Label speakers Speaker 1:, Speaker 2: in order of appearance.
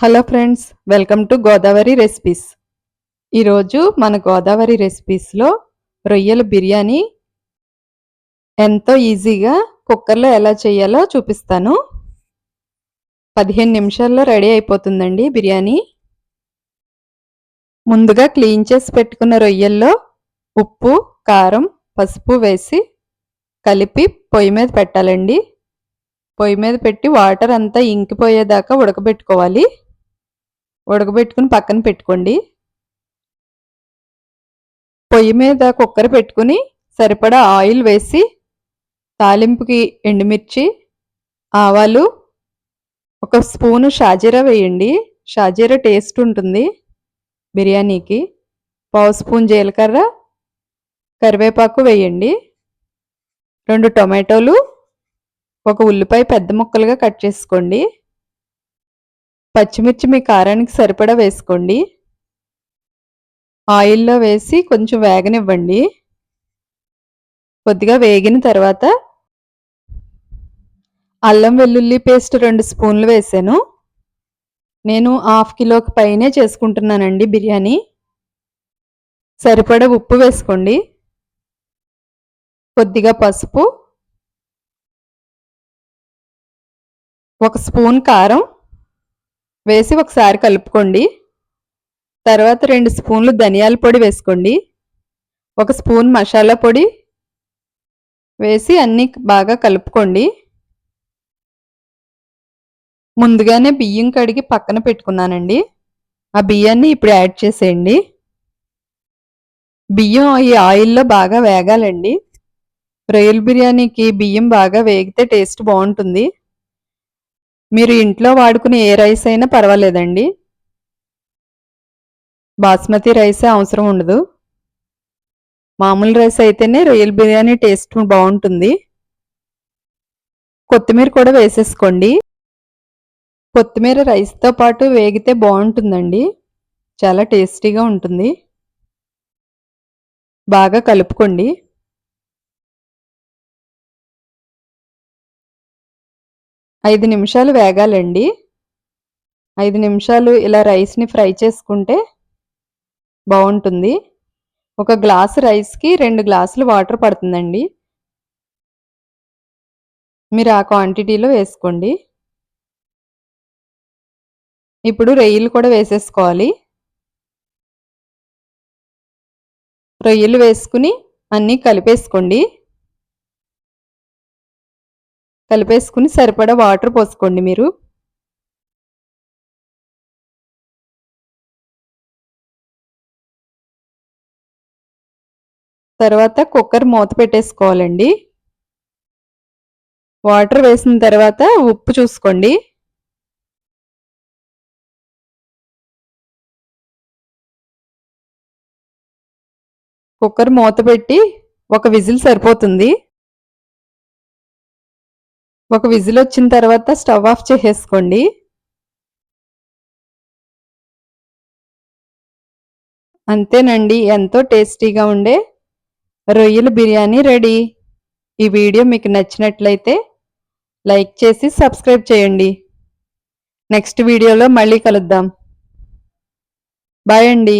Speaker 1: Hello friends welcome to Godavari recipes. ఈరోజు మన గోదావరి రెసిపీస్లో రొయ్యల బిర్యానీ ఎంతో ఈజీగా కుక్కర్లో ఎలా చేయాలో చూపిస్తాను. పదిహేను నిమిషాల్లో రెడీ అయిపోతుందండి బిర్యానీ. ముందుగా క్లీన్ చేసి పెట్టుకున్న రొయ్యల్లో ఉప్పు కారం పసుపు వేసి కలిపి పొయ్యి మీద పెట్టాలండి. పొయ్యి మీద పెట్టి వాటర్ అంతా ఇంకిపోయేదాకా ఉడకబెట్టుకోవాలి. ఉడకబెట్టుకుని పక్కన పెట్టుకోండి. పొయ్యి మీద కుక్కర్ పెట్టుకుని సరిపడా ఆయిల్ వేసి తాలింపుకి ఎండుమిర్చి ఆవాలు ఒక స్పూను షాజీరా వేయండి. షాజీరా టేస్ట్ ఉంటుంది బిర్యానీకి. పావు స్పూన్ జీలకర్ర కరివేపాకు వేయండి. రెండు టొమాటోలు ఒక ఉల్లిపాయ పెద్ద ముక్కలుగా కట్ చేసుకోండి. పచ్చిమిర్చి మీ కారానికి సరిపడా వేసుకోండి. ఆయిల్లో వేసి కొంచెం వేగనివ్వండి. కొద్దిగా వేగిన తర్వాత అల్లం వెల్లుల్లి పేస్ట్ రెండు స్పూన్లు వేసాను. నేను హాఫ్ కిలోకి పైనే చేసుకుంటున్నానండి బిర్యానీ. సరిపడా ఉప్పు వేసుకోండి. కొద్దిగా పసుపు. ఒక స్పూన్ కారం. వేసి ఒకసారి కలుపుకోండి. తర్వాత రెండు స్పూన్లు ధనియాల పొడి వేసుకోండి. ఒక స్పూన్ మసాలా పొడి వేసి అన్నీ బాగా కలుపుకోండి. ముందుగానే బియ్యం కడిగి పక్కన పెట్టుకున్నానండి. ఆ బియ్యాన్ని ఇప్పుడు యాడ్ చేసేయండి. బియ్యం ఈ ఆయిల్లో బాగా వేగాలండి. రొయ్యల బిర్యానీకి బియ్యం బాగా వేగితే టేస్ట్ బాగుంటుంది. మీరు ఇంట్లో వాడుకునే ఏ రైస్ అయినా పర్వాలేదండి. బాస్మతి రైసే అవసరం ఉండదు. మామూలు రైస్ అయితేనే రొయ్యల బిర్యానీ టేస్ట్ బాగుంటుంది. కొత్తిమీర కూడా వేసేసుకోండి. కొత్తిమీర రైస్తో పాటు వేగితే బాగుంటుందండి. చాలా టేస్టీగా ఉంటుంది. బాగా కలుపుకోండి. ఐదు నిమిషాలు వేగాలండి. ఐదు నిమిషాలు ఇలా రైస్ని ఫ్రై చేసుకుంటే బాగుంటుంది. ఒక గ్లాసు రైస్కి రెండు గ్లాసులు వాటర్ పడుతుందండి. మీరు ఆ క్వాంటిటీలో వేసుకోండి. ఇప్పుడు రొయ్యలు కూడా వేసేసుకోవాలి. రొయ్యలు వేసుకుని అన్నీ కలిపేసుకోండి. కలిపేసుకుని సరిపడా వాటర్ పోసుకోండి మీరు. తర్వాత కుక్కర్ మూత పెట్టేసుకోవాలండి. వాటర్ వేసిన తర్వాత ఉప్పు చూసుకోండి. కుక్కర్ మూత పెట్టి ఒక విజిల్ సరిపోతుంది. ఒక విజిల్ వచ్చిన తర్వాత స్టవ్ ఆఫ్ చేసేసుకోండి. అంతేనండి ఎంతో టేస్టీగా ఉండే రొయ్యల బిర్యానీ రెడీ. ఈ వీడియో మీకు నచ్చినట్లయితే లైక్ చేసి సబ్స్క్రైబ్ చేయండి. నెక్స్ట్ వీడియోలో మళ్ళీ కలుద్దాం. బాయ్ అండి.